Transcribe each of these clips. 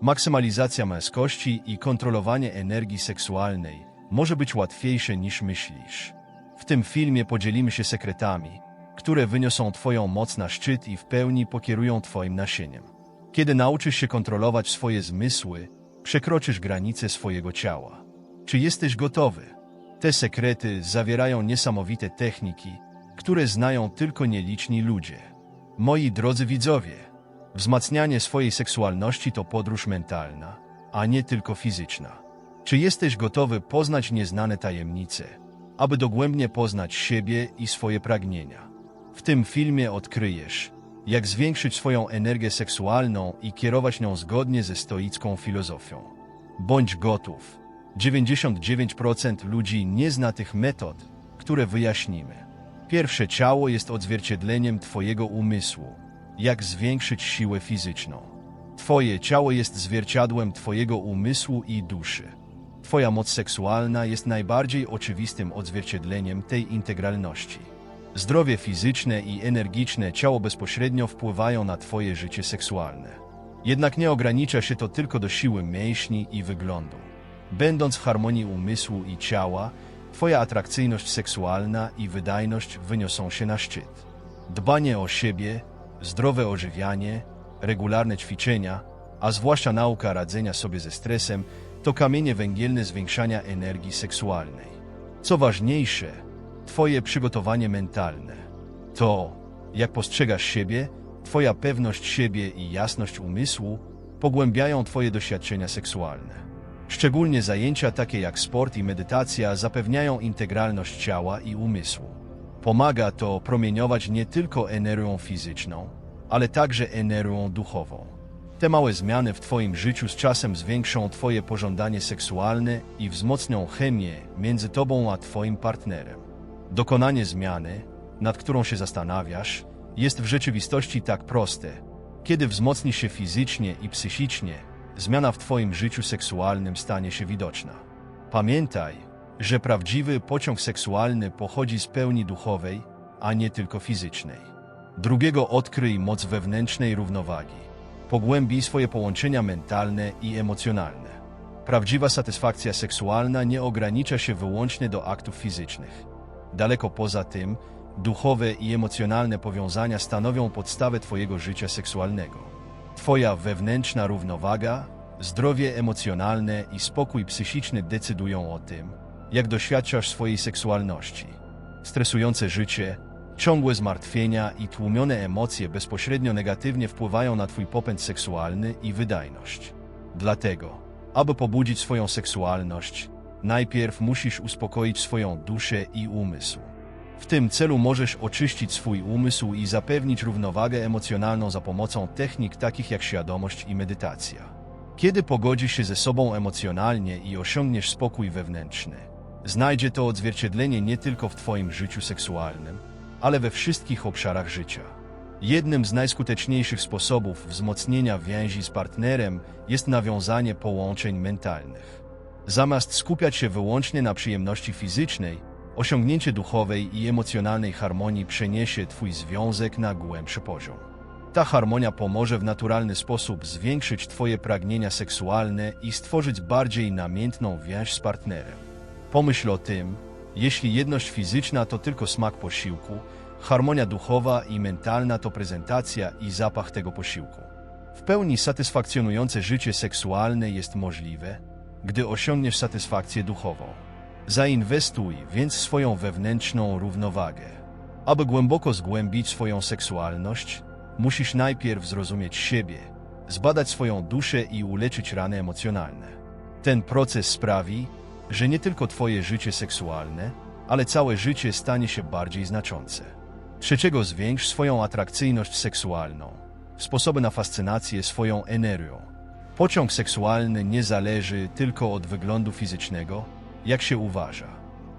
Maksymalizacja męskości i kontrolowanie energii seksualnej może być łatwiejsze niż myślisz. W tym filmie podzielimy się sekretami, które wyniosą Twoją moc na szczyt i w pełni pokierują Twoim nasieniem. Kiedy nauczysz się kontrolować swoje zmysły, przekroczysz granice swojego ciała. Czy jesteś gotowy? Te sekrety zawierają niesamowite techniki, które znają tylko nieliczni ludzie. Moi drodzy widzowie, wzmacnianie swojej seksualności to podróż mentalna, a nie tylko fizyczna. Czy jesteś gotowy poznać nieznane tajemnice, aby dogłębnie poznać siebie i swoje pragnienia? W tym filmie odkryjesz, jak zwiększyć swoją energię seksualną i kierować nią zgodnie ze stoicką filozofią. Bądź gotów. 99% ludzi nie zna tych metod, które wyjaśnimy. Pierwsze ciało jest odzwierciedleniem Twojego umysłu. Jak zwiększyć siłę fizyczną? Twoje ciało jest zwierciadłem Twojego umysłu i duszy. Twoja moc seksualna jest najbardziej oczywistym odzwierciedleniem tej integralności. Zdrowie fizyczne i energiczne ciało bezpośrednio wpływają na Twoje życie seksualne. Jednak nie ogranicza się to tylko do siły mięśni i wyglądu. Będąc w harmonii umysłu i ciała, Twoja atrakcyjność seksualna i wydajność wyniosą się na szczyt. Dbanie o siebie, zdrowe odżywianie, regularne ćwiczenia, a zwłaszcza nauka radzenia sobie ze stresem, to kamienie węgielne zwiększania energii seksualnej. Co ważniejsze, Twoje przygotowanie mentalne. To, jak postrzegasz siebie, Twoja pewność siebie i jasność umysłu pogłębiają Twoje doświadczenia seksualne. Szczególnie zajęcia takie jak sport i medytacja zapewniają integralność ciała i umysłu. Pomaga to promieniować nie tylko energią fizyczną, ale także energią duchową. Te małe zmiany w Twoim życiu z czasem zwiększą Twoje pożądanie seksualne i wzmocnią chemię między Tobą a Twoim partnerem. Dokonanie zmiany, nad którą się zastanawiasz, jest w rzeczywistości tak proste. Kiedy wzmocnisz się fizycznie i psychicznie, zmiana w Twoim życiu seksualnym stanie się widoczna. Pamiętaj, że prawdziwy pociąg seksualny pochodzi z pełni duchowej, a nie tylko fizycznej. Drugiego odkryj moc wewnętrznej równowagi. Pogłębij swoje połączenia mentalne i emocjonalne. Prawdziwa satysfakcja seksualna nie ogranicza się wyłącznie do aktów fizycznych. Daleko poza tym, duchowe i emocjonalne powiązania stanowią podstawę Twojego życia seksualnego. Twoja wewnętrzna równowaga, zdrowie emocjonalne i spokój psychiczny decydują o tym, jak doświadczasz swojej seksualności. Stresujące życie, ciągłe zmartwienia i tłumione emocje bezpośrednio negatywnie wpływają na Twój popęd seksualny i wydajność. Dlatego, aby pobudzić swoją seksualność, najpierw musisz uspokoić swoją duszę i umysł. W tym celu możesz oczyścić swój umysł i zapewnić równowagę emocjonalną za pomocą technik takich jak świadomość i medytacja. Kiedy pogodzisz się ze sobą emocjonalnie i osiągniesz spokój wewnętrzny, znajdzie to odzwierciedlenie nie tylko w Twoim życiu seksualnym, ale we wszystkich obszarach życia. Jednym z najskuteczniejszych sposobów wzmocnienia więzi z partnerem jest nawiązanie połączeń mentalnych. Zamiast skupiać się wyłącznie na przyjemności fizycznej, osiągnięcie duchowej i emocjonalnej harmonii przeniesie Twój związek na głębszy poziom. Ta harmonia pomoże w naturalny sposób zwiększyć Twoje pragnienia seksualne i stworzyć bardziej namiętną więź z partnerem. Pomyśl o tym, jeśli jedność fizyczna to tylko smak posiłku, harmonia duchowa i mentalna to prezentacja i zapach tego posiłku. W pełni satysfakcjonujące życie seksualne jest możliwe, gdy osiągniesz satysfakcję duchową. Zainwestuj więc swoją wewnętrzną równowagę. Aby głęboko zgłębić swoją seksualność, musisz najpierw zrozumieć siebie, zbadać swoją duszę i uleczyć rany emocjonalne. Ten proces sprawi, że nie tylko Twoje życie seksualne, ale całe życie stanie się bardziej znaczące. Trzeciego zwiększ swoją atrakcyjność seksualną, sposoby na fascynację swoją energią. Pociąg seksualny nie zależy tylko od wyglądu fizycznego, jak się uważa.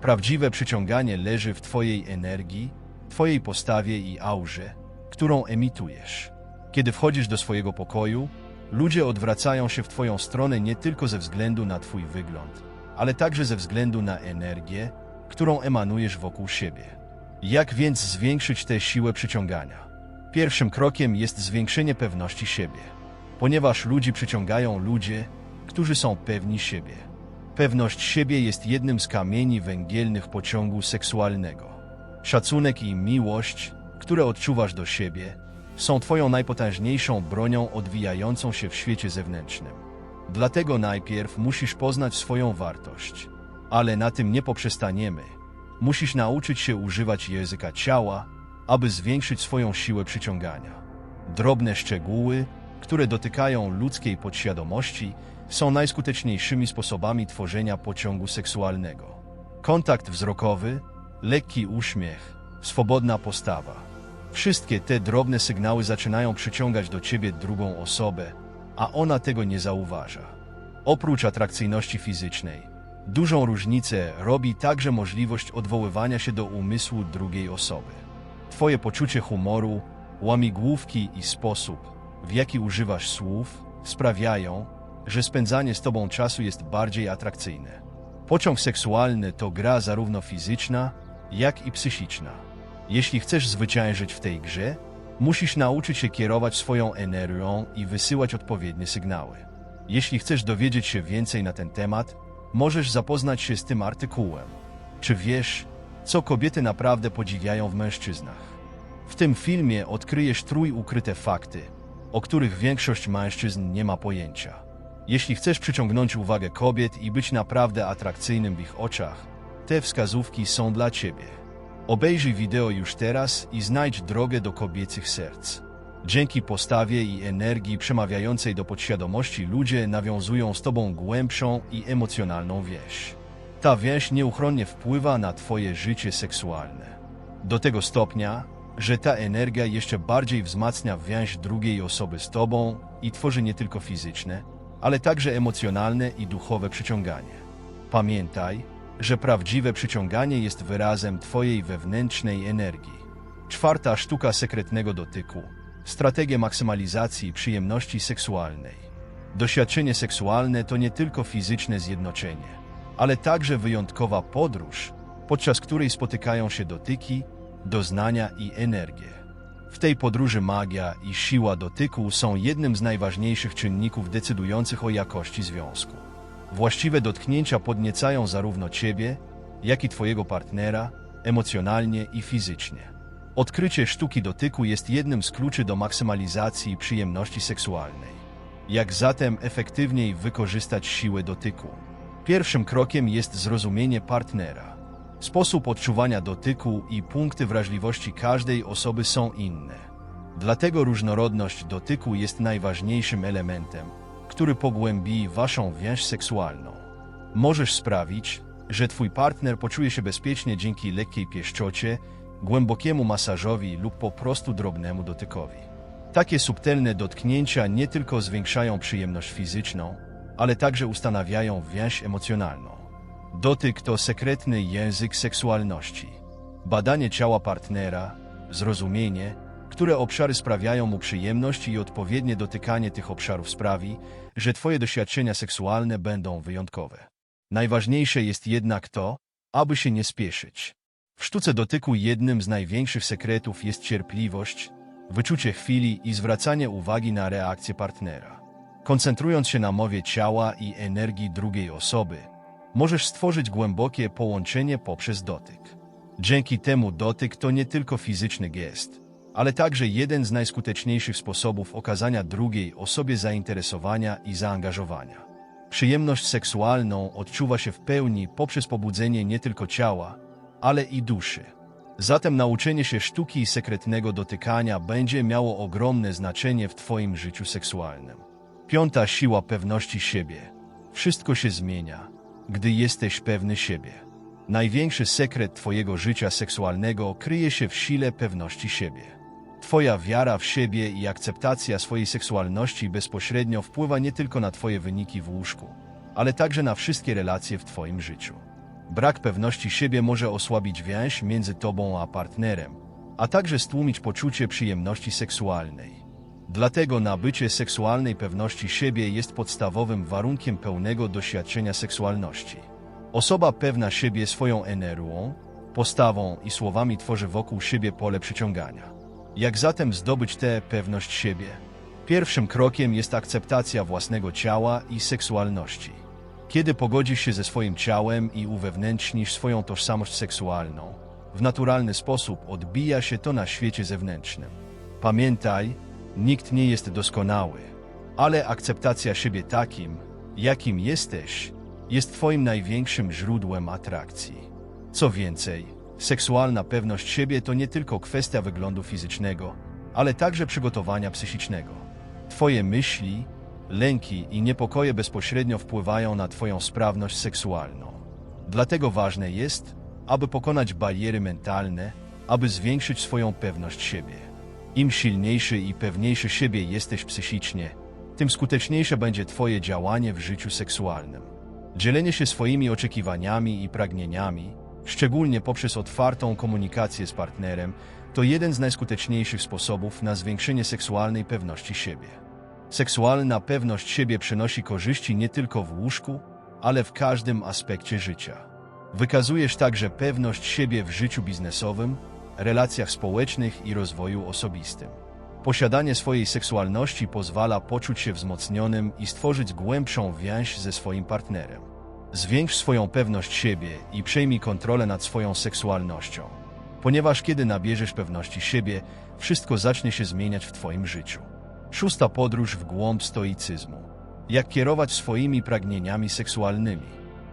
Prawdziwe przyciąganie leży w Twojej energii, Twojej postawie i aurze, którą emitujesz. Kiedy wchodzisz do swojego pokoju, ludzie odwracają się w Twoją stronę nie tylko ze względu na Twój wygląd, ale także ze względu na energię, którą emanujesz wokół siebie. Jak więc zwiększyć tę siłę przyciągania? Pierwszym krokiem jest zwiększenie pewności siebie. ponieważ ludzi przyciągają ludzie, którzy są pewni siebie. Pewność siebie jest jednym z kamieni węgielnych pociągu seksualnego. Szacunek i miłość, które odczuwasz do siebie, są Twoją najpotężniejszą bronią odwijającą się w świecie zewnętrznym. Dlatego najpierw musisz poznać swoją wartość, ale na tym nie poprzestaniemy. Musisz nauczyć się używać języka ciała, aby zwiększyć swoją siłę przyciągania. Drobne szczegóły, które dotykają ludzkiej podświadomości, są najskuteczniejszymi sposobami tworzenia pociągu seksualnego. Kontakt wzrokowy, lekki uśmiech, swobodna postawa. Wszystkie te drobne sygnały zaczynają przyciągać do ciebie drugą osobę, a ona tego nie zauważa. Oprócz atrakcyjności fizycznej, dużą różnicę robi także możliwość odwoływania się do umysłu drugiej osoby. Twoje poczucie humoru, łamigłówki i sposób, w jaki używasz słów, sprawiają, że spędzanie z tobą czasu jest bardziej atrakcyjne. Pociąg seksualny to gra zarówno fizyczna, jak i psychiczna. Jeśli chcesz zwyciężyć w tej grze, musisz nauczyć się kierować swoją energią i wysyłać odpowiednie sygnały. Jeśli chcesz dowiedzieć się więcej na ten temat, możesz zapoznać się z tym artykułem. Czy wiesz, co kobiety naprawdę podziwiają w mężczyznach? W tym filmie odkryjesz trój ukryte fakty, o których większość mężczyzn nie ma pojęcia. Jeśli chcesz przyciągnąć uwagę kobiet i być naprawdę atrakcyjnym w ich oczach, te wskazówki są dla Ciebie. Obejrzyj wideo już teraz i znajdź drogę do kobiecych serc. Dzięki postawie i energii przemawiającej do podświadomości ludzie nawiązują z Tobą głębszą i emocjonalną więź. Ta więź nieuchronnie wpływa na Twoje życie seksualne. Do tego stopnia, że ta energia jeszcze bardziej wzmacnia więź drugiej osoby z Tobą i tworzy nie tylko fizyczne, ale także emocjonalne i duchowe przyciąganie. Pamiętaj, że prawdziwe przyciąganie jest wyrazem Twojej wewnętrznej energii. Czwarta sztuka sekretnego dotyku strategia maksymalizacji przyjemności seksualnej. Doświadczenie seksualne to nie tylko fizyczne zjednoczenie, ale także wyjątkowa podróż, podczas której spotykają się dotyki, doznania i energie. W tej podróży magia i siła dotyku są jednym z najważniejszych czynników decydujących o jakości związku. Właściwe dotknięcia podniecają zarówno ciebie, jak i twojego partnera emocjonalnie i fizycznie. Odkrycie sztuki dotyku jest jednym z kluczy do maksymalizacji przyjemności seksualnej. Jak zatem efektywniej wykorzystać siłę dotyku? Pierwszym krokiem jest zrozumienie partnera. Sposób odczuwania dotyku i punkty wrażliwości każdej osoby są inne. Dlatego różnorodność dotyku jest najważniejszym elementem, który pogłębi waszą więź seksualną. Możesz sprawić, że twój partner poczuje się bezpiecznie dzięki lekkiej pieszczocie, głębokiemu masażowi lub po prostu drobnemu dotykowi. Takie subtelne dotknięcia nie tylko zwiększają przyjemność fizyczną, ale także ustanawiają więź emocjonalną. Dotyk to sekretny język seksualności. Badanie ciała partnera, zrozumienie, które obszary sprawiają mu przyjemność i odpowiednie dotykanie tych obszarów sprawi, że Twoje doświadczenia seksualne będą wyjątkowe. Najważniejsze jest jednak to, aby się nie spieszyć. W sztuce dotyku jednym z największych sekretów jest cierpliwość, wyczucie chwili i zwracanie uwagi na reakcję partnera. Koncentrując się na mowie ciała i energii drugiej osoby, możesz stworzyć głębokie połączenie poprzez dotyk. Dzięki temu dotyk to nie tylko fizyczny gest, ale także jeden z najskuteczniejszych sposobów okazania drugiej osobie zainteresowania i zaangażowania. Przyjemność seksualną odczuwa się w pełni poprzez pobudzenie nie tylko ciała, ale i duszy. Zatem nauczenie się sztuki sekretnego dotykania będzie miało ogromne znaczenie w Twoim życiu seksualnym. Piąta siła pewności siebie. Wszystko się zmienia, gdy jesteś pewny siebie. Największy sekret Twojego życia seksualnego kryje się w sile pewności siebie. Twoja wiara w siebie i akceptacja swojej seksualności bezpośrednio wpływa nie tylko na Twoje wyniki w łóżku, ale także na wszystkie relacje w Twoim życiu. Brak pewności siebie może osłabić więź między tobą a partnerem, a także stłumić poczucie przyjemności seksualnej. Dlatego nabycie seksualnej pewności siebie jest podstawowym warunkiem pełnego doświadczenia seksualności. Osoba pewna siebie swoją energią, postawą i słowami tworzy wokół siebie pole przyciągania. Jak zatem zdobyć tę pewność siebie? Pierwszym krokiem jest akceptacja własnego ciała i seksualności. Kiedy pogodzisz się ze swoim ciałem i uwewnętrznisz swoją tożsamość seksualną, w naturalny sposób odbija się to na świecie zewnętrznym. Pamiętaj, nikt nie jest doskonały, ale akceptacja siebie takim, jakim jesteś, jest Twoim największym źródłem atrakcji. Co więcej, seksualna pewność siebie to nie tylko kwestia wyglądu fizycznego, ale także przygotowania psychicznego. Twoje myśli, lęki i niepokoje bezpośrednio wpływają na Twoją sprawność seksualną. Dlatego ważne jest, aby pokonać bariery mentalne, aby zwiększyć swoją pewność siebie. Im silniejszy i pewniejszy siebie jesteś psychicznie, tym skuteczniejsze będzie Twoje działanie w życiu seksualnym. Dzielenie się swoimi oczekiwaniami i pragnieniami, szczególnie poprzez otwartą komunikację z partnerem, to jeden z najskuteczniejszych sposobów na zwiększenie seksualnej pewności siebie. Seksualna pewność siebie przynosi korzyści nie tylko w łóżku, ale w każdym aspekcie życia. Wykazujesz także pewność siebie w życiu biznesowym, relacjach społecznych i rozwoju osobistym. Posiadanie swojej seksualności pozwala poczuć się wzmocnionym i stworzyć głębszą więź ze swoim partnerem. Zwiększ swoją pewność siebie i przejmij kontrolę nad swoją seksualnością, ponieważ kiedy nabierzesz pewności siebie, wszystko zacznie się zmieniać w Twoim życiu. Szósta podróż w głąb stoicyzmu. Jak kierować swoimi pragnieniami seksualnymi?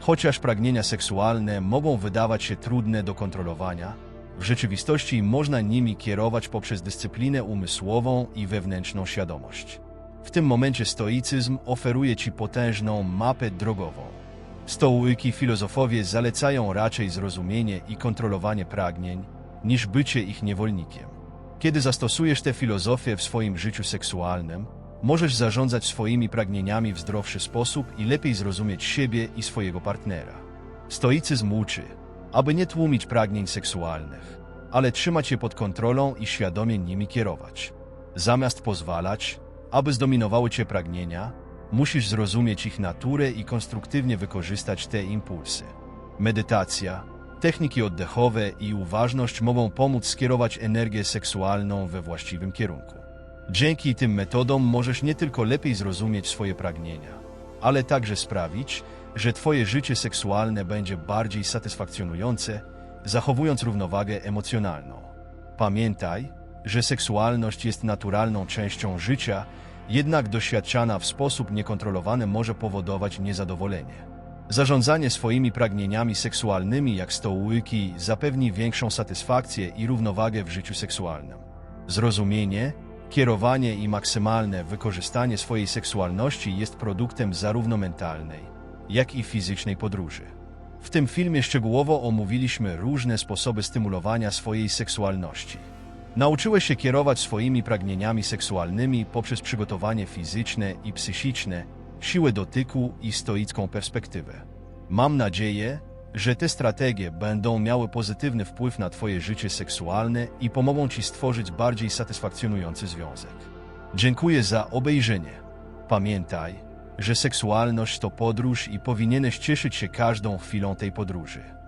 Chociaż pragnienia seksualne mogą wydawać się trudne do kontrolowania, w rzeczywistości można nimi kierować poprzez dyscyplinę umysłową i wewnętrzną świadomość. W tym momencie stoicyzm oferuje ci potężną mapę drogową. Stołyki filozofowie zalecają raczej zrozumienie i kontrolowanie pragnień, niż bycie ich niewolnikiem. Kiedy zastosujesz tę filozofię w swoim życiu seksualnym, możesz zarządzać swoimi pragnieniami w zdrowszy sposób i lepiej zrozumieć siebie i swojego partnera. Stoicyzm uczy, aby nie tłumić pragnień seksualnych, ale trzymać je pod kontrolą i świadomie nimi kierować. Zamiast pozwalać, aby zdominowały cię pragnienia, musisz zrozumieć ich naturę i konstruktywnie wykorzystać te impulsy. Medytacja, techniki oddechowe i uważność mogą pomóc skierować energię seksualną we właściwym kierunku. Dzięki tym metodom możesz nie tylko lepiej zrozumieć swoje pragnienia, ale także sprawić, że Twoje życie seksualne będzie bardziej satysfakcjonujące, zachowując równowagę emocjonalną. Pamiętaj, że seksualność jest naturalną częścią życia, jednak doświadczana w sposób niekontrolowany może powodować niezadowolenie. Zarządzanie swoimi pragnieniami seksualnymi jak stołłyki zapewni większą satysfakcję i równowagę w życiu seksualnym. Zrozumienie, kierowanie i maksymalne wykorzystanie swojej seksualności jest produktem zarówno mentalnej, jak i fizycznej podróży. W tym filmie szczegółowo omówiliśmy różne sposoby stymulowania swojej seksualności. Nauczyłeś się kierować swoimi pragnieniami seksualnymi poprzez przygotowanie fizyczne i psychiczne, siłę dotyku i stoicką perspektywę. Mam nadzieję, że te strategie będą miały pozytywny wpływ na Twoje życie seksualne i pomogą Ci stworzyć bardziej satysfakcjonujący związek. Dziękuję za obejrzenie. Pamiętaj, że seksualność to podróż i powinieneś cieszyć się każdą chwilą tej podróży.